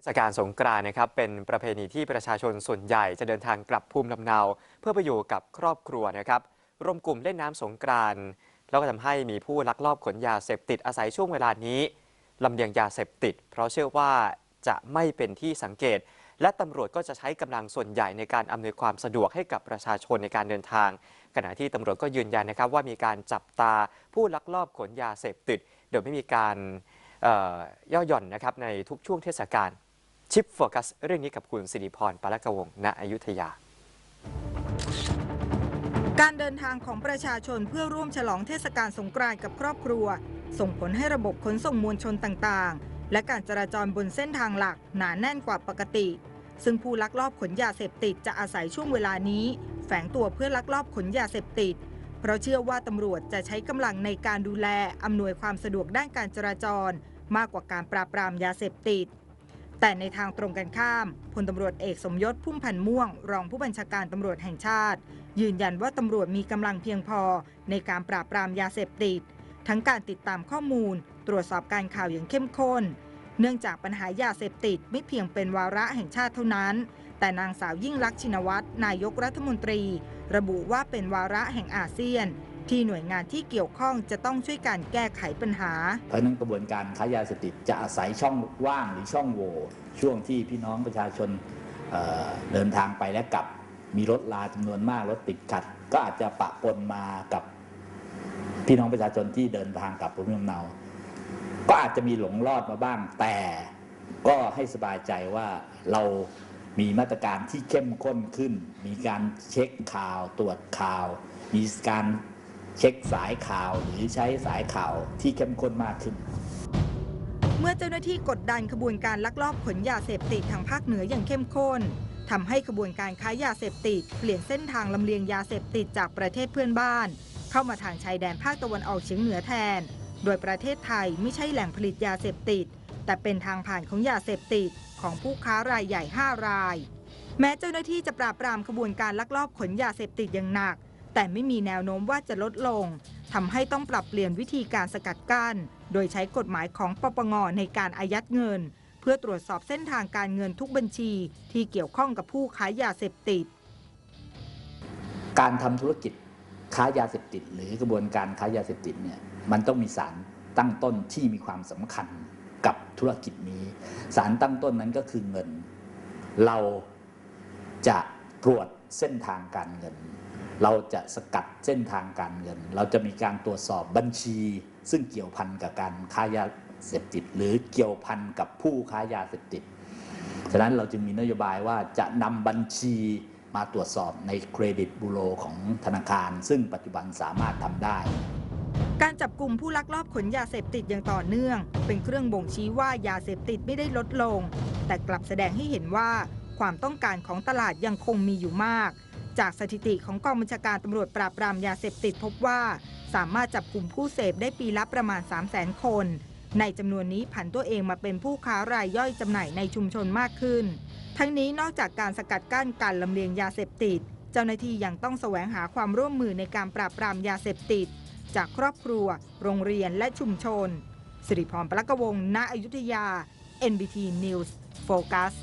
เทศกาลสงกรานต์นะครับเป็นประเพณีที่ประชาชนส่วนใหญ่จะเดินทางกลับภูมิลำเนา เพื่อไปอยู่กับครอบครัวนะครับรวมกลุ่มเล่นน้ำสงกรานต์แล้วก็ทำให้มีผู้ลักลอบขนยาเสพติดอาศัยช่วงเวลานี้ลำเลียงยาเสพติด เพราะเชื่อว่าจะไม่เป็นที่สังเกต และตำรวจก็จะใช้กำลังส่วนใหญ่ในการอำนวยความสะดวกให้กับประชาชนในการเดินทาง ขณะที่ตำรวจก็ยืนยันนะครับว่ามีการจับตาผู้ลักลอบขนยาเสพติด โดยไม่มีการย่อหย่อนนะครับในทุกช่วงเทศกาล ชิปโฟกัสเรื่องนี้กับคุณสิริพรปาลกวงศ์ณอยุธยา การเดินทางของประชาชนเพื่อร่วมฉลองเทศกาลสงกรานต์กับครอบครัว ส่งผลให้ระบบขนส่งมวลชนต่างๆ และการจราจรบนเส้นทางหลักหนาแน่นกว่าปกติ ซึ่งผู้ลักลอบขนยาเสพติดจะอาศัยช่วงเวลานี้ แฝงตัวเพื่อลักลอบขนยาเสพติด เพราะเชื่อว่าตำรวจจะใช้กำลังในการดูแลอำนวยความสะดวกด้านการจราจร มากกว่าการปราบปรามยาเสพติด แต่ในทางตรงกันข้ามพลตำรวจเอกสมยศพุ่มพันธ์ม่วง รองผู้บัญชาการตำรวจแห่งชาติ ยืนยันว่าตำรวจมีกำลังเพียงพอในการปราบปรามยาเสพติด ทั้งการติดตามข้อมูล ตรวจสอบการข่าวอย่างเข้มข้น เนื่องจากปัญหายาเสพติดไม่เพียงเป็นวาระแห่งชาติเท่านั้น แต่นางสาวยิ่งลักษณ์ชินวัตรนายกรัฐมนตรี ระบุว่าเป็นวาระแห่งอาเซียน ที่หน่วยงานที่เกี่ยวข้องจะต้องช่วยกันแก้ไขปัญหา เพราะนั้นกระบวนการค้ายาเสพติดจะอาศัยช่องว่างหรือช่องโหว่ช่วงที่พี่น้องประชาชนเเดินทางไปและกลับ มีรถลาจำนวนมากรถติดขัด ก็อาจจะปะปนมากับพี่น้องประชาชนที่เดินทางกลับภูมิลำเนา ก็อาจจะมีหลงรอดมาบ้าง แต่ก็ให้สบายใจว่าเรามีมาตรการที่เข้มข้นขึ้น มีการเช็คข่าวตรวจข่าว มีการ เช็คสายข่าวหรือใช้สายข่าวที่เข้มข้นมากขึ้น เมื่อเจ้าหน้าที่กดดันขบวนการลักลอบขนยาเสพติดทางภาคเหนืออย่างเข้มข้นทำให้ขบวนการค้ายาเสพติดเปลี่ยนเส้นทางลำเลียงยาเสพติดจากประเทศเพื่อนบ้าน เข้ามาทางชายแดนภาคตะวันออกเฉียงเหนือแทน โดยประเทศไทยไม่ใช่แหล่งผลิตยาเสพติด แต่เป็นทางผ่านของยาเสพติดของผู้ค้ารายใหญ่ 5 ราย แม้เจ้าหน้าที่จะปราบปรามขบวนการลักลอบขนยาเสพติดอย่างหนัก แต่ไม่มีแนวโน้มว่าจะลดลงทำให้ต้องปรับเปลี่ยนวิธีการสกัดกั้น โดยใช้กฎหมายของปปงในการอายัดเงิน เพื่อตรวจสอบเส้นทางการเงินทุกบัญชีที่เกี่ยวข้องกับผู้ค้ายาเสพติด การทำธุรกิจค้ายาเสพติด หรือกระบวนการค้ายาเสพติดเนี่ยมันต้องมีสารตั้งต้นที่มีความสำคัญกับธุรกิจนี้ สารตั้งต้นนั้นก็คือเงิน เราจะตรวจเส้นทางการเงิน เราจะสกัดเส้นทางการเงิน เราจะมีการตรวจสอบบัญชี ซึ่งเกี่ยวพันกับการค้ายาเสพติด หรือเกี่ยวพันกับผู้ค้ายาเสพติด ฉะนั้นเราจึงมีนโยบายว่าจะนำบัญชีมาตรวจสอบในเครดิตบูโรของธนาคาร ซึ่งปัจจุบันสามารถทำได้การจับกลุ่มผู้ลักลอบขนยาเสพติดอย่างต่อเนื่อง เป็นเครื่องบ่งชี้ว่ายาเสพติดไม่ได้ลดลง แต่กลับแสดงให้เห็นว่าความต้องการของตลาดยังคงมีอยู่มาก จากสถิติของกองบัญชาการตำรวจปราบปรามยาเสพติดพบว่า สามารถจับกลุ่มผู้เสพได้ปีละประมาณ 3 0 0 0 0 0 คน ในจำนวนนี้ผันตัวเองมาเป็นผู้ค้ารายย่อยจำหน่ายในชุมชนมากขึ้น ทั้งนี้นอกจากการสกัดกั้นการลำเลียงยาเสพติด เจ้าหน้าที่ยังต้องแสวงหาความร่วมมือในการปราบปรามยาเสพติด จากครอบครัว โรงเรียนและชุมชนสิริพรปลักวงศ์ณอยุธยา NBT News Focus